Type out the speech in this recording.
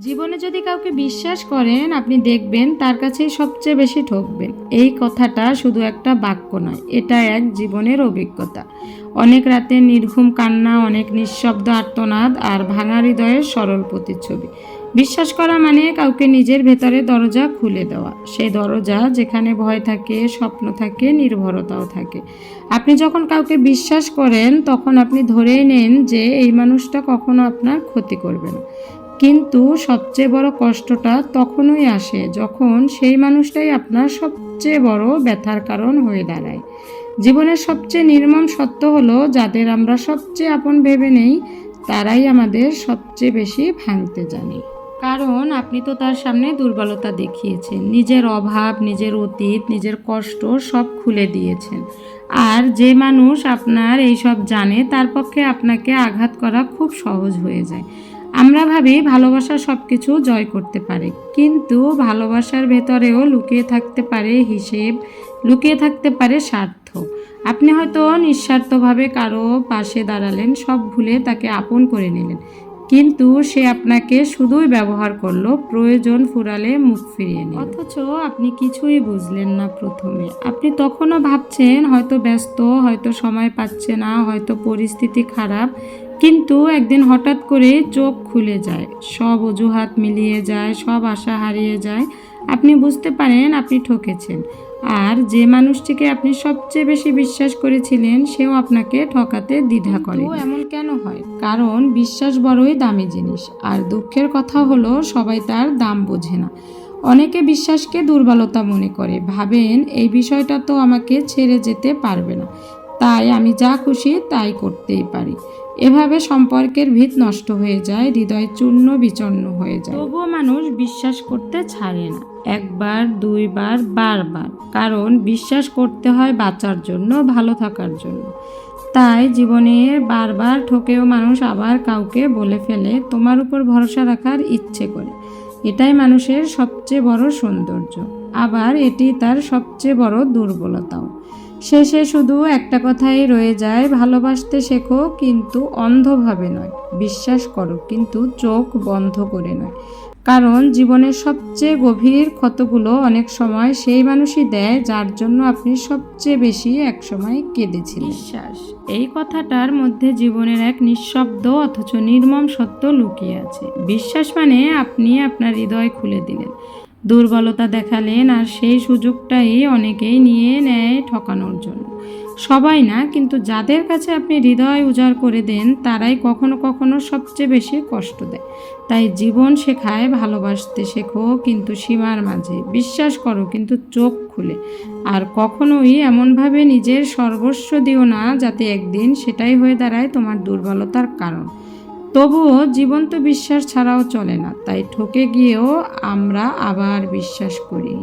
জীবনে যদি কাউকে বিশ্বাস করেন, আপনি দেখবেন তার কাছেই সবচেয়ে বেশি ঠকবেন। এই কথাটা শুধু একটা বাক্য নয়, এটা এক জীবনের অভিজ্ঞতা। অনেক রাতে নির্ঘুম কান্না, অনেক নিঃশব্দ আর্তনাদ আর ভাঙা হৃদয়ের সরল প্রতিচ্ছবি। বিশ্বাস করা মানে কাউকে নিজের ভেতরে দরজা খুলে দেওয়া। সেই দরজা যেখানে ভয় থাকে, স্বপ্ন থাকে, নির্ভরতাও থাকে। আপনি যখন কাউকে বিশ্বাস করেন, তখন আপনি ধরেই নেন যে এই মানুষটা কখনো আপনার ক্ষতি করবে না। কিন্তু সবচেয়ে বড় কষ্টটা তখনই আসে যখন সেই মানুষটাই আপনার সবচেয়ে বড় ব্যথার কারণ হয়ে দাঁড়ায়। জীবনের সবচেয়ে নির্মম সত্য হলো, যাদের আমরা সবচেয়ে আপন ভেবে নেই, তারাই আমাদের সবচেয়ে বেশি ভাঙতে জানে। কারণ আপনি তো তার সামনে দুর্বলতা দেখিয়েছেন, নিজের অভাব, নিজের অতীত, নিজের কষ্ট সব খুলে দিয়েছেন। আর যে মানুষ আপনার এই সব জানে, তার পক্ষে আপনাকে আঘাত করা খুব সহজ হয়ে যায়। আমরা ভাবি ভালোবাসা সব কিছু জয় করতে পারে। কিন্তু ভালোবাসার ভেতরেও লুকিয়ে থাকতে পারে হিসেব, লুকিয়ে থাকতে পারে স্বার্থ। আপনি হয়তো নিঃস্বার্থভাবে কারও পাশে দাঁড়ালেন, সব ভুলে তাকে আপন করে নিলেন। কিন্তু সে আপনাকে শুধুই ব্যবহার করল, প্রয়োজন ফুরালে মুখ ফিরিয়ে নিল। অথচ আপনি কিছুই বুঝলেন না প্রথমে। আপনি তখনও ভাবছেন, হয়তো ব্যস্ত, হয়তো সময় পাচ্ছে না, হয়তো পরিস্থিতি খারাপ কিন্তু একদিন হঠাৎ করে চোখ খুলে যায়। সব অজুহাত মিলিয়ে যায়, সব আশা হারিয়ে যায়। আপনি বুঝতে পারেন আপনি ঠকেছেন। আর যে মানুষটিকে আপনি সবচেয়ে বেশি বিশ্বাস করেছিলেন, সেও আপনাকে ঠকাতে দ্বিধা করে। এমন কেন হয়? কারণ বিশ্বাস বড়ই দামি জিনিস, আর দুঃখের কথা হলো সবাই তার দাম বোঝে না। অনেকে বিশ্বাসকে দুর্বলতা মনে করে। ভাবেন, এই বিষয়টা তো আমাকে ছেড়ে যেতে পারবে না। তাই আমি যা খুশি তাই করতেই পারি। এভাবে সম্পর্কের ভিত নষ্ট হয়ে যায়, হৃদয় চূর্ণ বিচন্ন হয়ে যায়। তবুও মানুষ বিশ্বাস করতে ছাড়ে না, একবার, দুইবার, বারবার। কারণ বিশ্বাস করতে হয় বাঁচার জন্য, ভালো থাকার জন্য। তাই জীবনে বারবার ঠকেও মানুষ আবার কাউকে বলে ফেলে, তোমার উপর ভরসা রাখার ইচ্ছে করে। এটাই মানুষের সবচেয়ে বড় সৌন্দর্য। আবার এটি তার সবচেয়ে বড় দুর্বলতাও। শেষে শুধু একটা কথাই রয়ে যায়, ভালোবাসতে শেখো কিন্তু অন্ধভাবে নয়, বিশ্বাস করো কিন্তু চোখ বন্ধ করে নয়। কারণ জীবনের সবচেয়ে গভীর ক্ষতগুলো অনেক সময় সেই মানুষই দেয় যার জন্য আপনি সবচেয়ে বেশি একসময় কেঁদেছিলেন। বিশ্বাস, এই কথাটার মধ্যে জীবনের এক নিঃশব্দ অথচ নির্মম সত্য লুকিয়ে আছে। বিশ্বাস মানে আপনি আপনার হৃদয় খুলে দিলেন। দুর্বলতা দেখালেন আর সেই সুযোগটাই অনেকেই নিয়ে নেয় ঠকানোর জন্য। সবাই না, কিন্তু যাদের কাছে আপনি হৃদয় উজাড় করে দেন, তারাই কখনো কখনো সবচেয়ে বেশি কষ্ট দেয়। তাই জীবন শেখায়, ভালোবাসতে শেখো, কিন্তু সীমার মাঝে। বিশ্বাস করো, কিন্তু চোখ খুলে। আর কখনোই এমনভাবে নিজের সর্বস্ব দিও না, যাতে একদিন সেটাই হয়ে দাঁড়ায় তোমার দুর্বলতার কারণ। তবুও জীবন্ত বিশ্বাস ছাড়াও চলে না তাই ঠকে গিয়েও আমরা আবার বিশ্বাস করি।